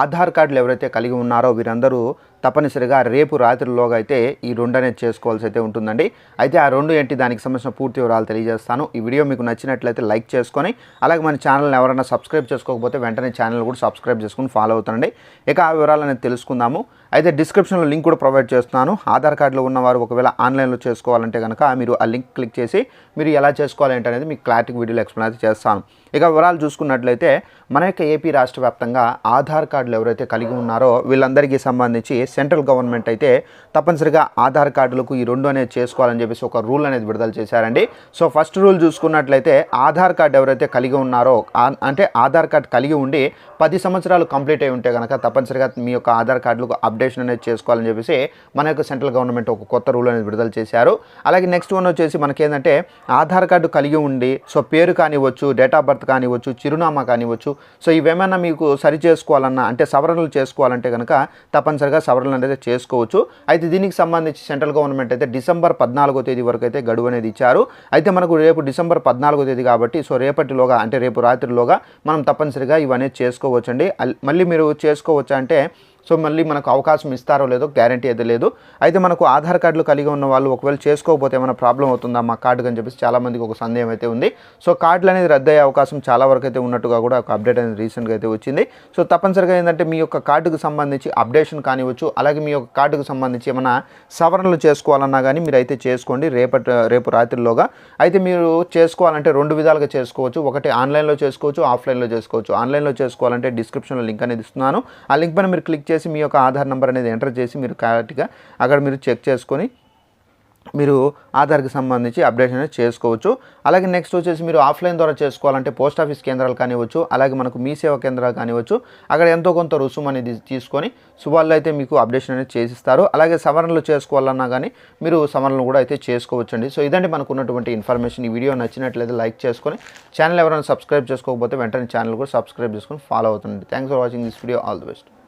ఆధార్ కార్డులు ఎవరైతే కలిగి ఉన్నారో వీరందరూ తప్పనిసరిగా రేపు రాత్రిలోగా అయితే ఈ రెండు అనేది చేసుకోవాల్సి అయితే ఉంటుందండి. అయితే ఆ రెండు ఏంటి? దానికి సంబంధించిన పూర్తి వివరాలు తెలియజేస్తాను. ఈ వీడియో మీకు నచ్చినట్లయితే లైక్ చేసుకొని అలాగే మన ఛానల్ని ఎవరైనా సబ్స్క్రైబ్ చేసుకోకపోతే వెంటనే ఛానల్ కూడా సబ్స్క్రైబ్ చేసుకుని ఫాలో అవుతుండండి. ఇక ఆ వివరాలు అనేది తెలుసుకుందాము. అయితే డిస్క్రిప్షన్లో లింక్ కూడా ప్రొవైడ్ చేస్తున్నాను. ఆధార్ కార్డులో ఉన్నవారు ఒకవేళ ఆన్లైన్లో చేసుకోవాలంటే కనుక మీరు ఆ లింక్ క్లిక్ చేసి మీరు ఎలా చేసుకోవాలి అనేది మీకు క్లారిటీ వీడియోలో ఎక్స్ప్లెయిన్ అయితే చేస్తాను. ఇక వివరాలు చూసుకున్నట్లయితే మన యొక్క ఏపీ రాష్ట్ర వ్యాప్తంగా ఆధార్ కార్డులు ఎవరైతే కలిగి ఉన్నారో వీళ్ళందరికీ సంబంధించి సెంట్రల్ గవర్నమెంట్ అయితే తప్పనిసరిగా ఆధార్ కార్డులకు ఈ రెండు అనేది చేసుకోవాలని చెప్పేసి ఒక రూల్ అనేది విడుదల చేశారండి. సో ఫస్ట్ రూల్ చూసుకున్నట్లయితే ఆధార్ కార్డు ఎవరైతే కలిగి ఉన్నారో అంటే ఆధార్ కార్డు కలిగి ఉండి పది సంవత్సరాలు కంప్లీట్ అయి ఉంటే కనుక తప్పనిసరిగా మీ యొక్క ఆధార్ కార్డులకు అప్డేషన్ అనేది చేసుకోవాలని చెప్పేసి మన యొక్క సెంట్రల్ గవర్నమెంట్ ఒక కొత్త రూల్ అనేది విడుదల చేశారు. అలాగే నెక్స్ట్ వన్ వచ్చేసి మనకేంటంటే ఆధార్ కార్డు కలిగి ఉండి సో పేరు కానివ్వచ్చు డేట్ ఆఫ్ బర్త్ కానివ్వచ్చు చిరునామా కానివ్వచ్చు. సో ఇవేమైనా మీకు సరి చేసుకోవాలన్నా అంటే సవరణలు చేసుకోవాలంటే కనుక తప్పనిసరిగా సవరణలు అనేది చేసుకోవచ్చు. అయితే దీనికి సంబంధించి సెంట్రల్ గవర్నమెంట్ అయితే డిసెంబర్ పద్నాలుగో తేదీ వరకు అయితే గడువు అనేది ఇచ్చారు. అయితే మనకు రేపు డిసెంబర్ పద్నాలుగో తేదీ కాబట్టి సో రేపటిలోగా అంటే రేపు రాత్రిలోగా మనం తప్పనిసరిగా ఇవన్నీ చేసుకోవచ్చండి. మళ్ళీ మీరు చేసుకోవచ్చా అంటే సో మళ్ళీ మనకు అవకాశం ఇస్తారో లేదో గ్యారంటీ అయితే లేదు. అయితే మనకు ఆధార్ కార్డులు కలిగి ఉన్న వాళ్ళు ఒకవేళ చేసుకోకపోతే ఏమైనా ప్రాబ్లం అవుతుందా? మా కార్డుకి అని చెప్పేసి చాలామందికి ఒక సందేహం అయితే ఉంది. సో కార్డులు అనేది రద్దయ్యే అవకాశం చాలా వరకు అయితే ఉన్నట్టుగా కూడా ఒక అప్డేట్ అనేది రీసెంట్గా అయితే వచ్చింది. సో తప్పనిసరిగా ఏంటంటే మీ యొక్క కార్డుకు సంబంధించి అప్డేషన్ కానివ్వచ్చు అలాగే మీ యొక్క కార్డుకు సంబంధించి ఏమైనా సవరణలు చేసుకోవాలన్నా కానీ మీరు అయితే చేసుకోండి రేపటి రేపు రాత్రిలోగా. అయితే మీరు చేసుకోవాలంటే రెండు విధాలుగా చేసుకోవచ్చు. ఒకటి ఆన్లైన్లో చేసుకోవచ్చు ఆఫ్లైన్లో చేసుకోవచ్చు. ఆన్లైన్లో చేసుకోవాలంటే డిస్క్రిప్షన్లో లింక్ అనేది ఇస్తున్నాను. ఆ లింక్ పైన మీరు క్లిక్ చేసి మీ యొక్క ఆధార్ నెంబర్ అనేది ఎంటర్ చేసి మీరు కరెక్ట్గా అక్కడ మీరు చెక్ చేసుకొని మీరు ఆధార్కి సంబంధించి అప్డేషన్ అనేది చేసుకోవచ్చు. అలాగే నెక్స్ట్ వచ్చేసి మీరు ఆఫ్లైన్ ద్వారా చేసుకోవాలంటే పోస్ట్ ఆఫీస్ కేంద్రాలు కానివ్వచ్చు అలాగే మనకు మీ సేవ కేంద్రాలు కానివ్వచ్చు అక్కడ ఎంతో కొంత రుసుము అనేది తీసుకొని సో వాళ్ళు అయితే మీకు అప్డేషన్ అనేది చేసిస్తారు. అలాగే సవరణలు చేసుకోవాలన్నా కానీ మీరు సవరణలు కూడా అయితే చేసుకోవచ్చండి. సో ఇదండి మనకు ఉన్నటువంటి ఇన్ఫర్మేషన్. ఈ వీడియో నచ్చినట్లయితే లైక్ చేసుకొని ఛానల్ ఎవరైనా సబ్స్క్రైబ్ చేసుకోకపోతే వెంటనే ఛానల్ కూడా సబ్స్క్రైబ్ చేసుకొని ఫాలో అవుతుంది thanks for watching this video. All the best.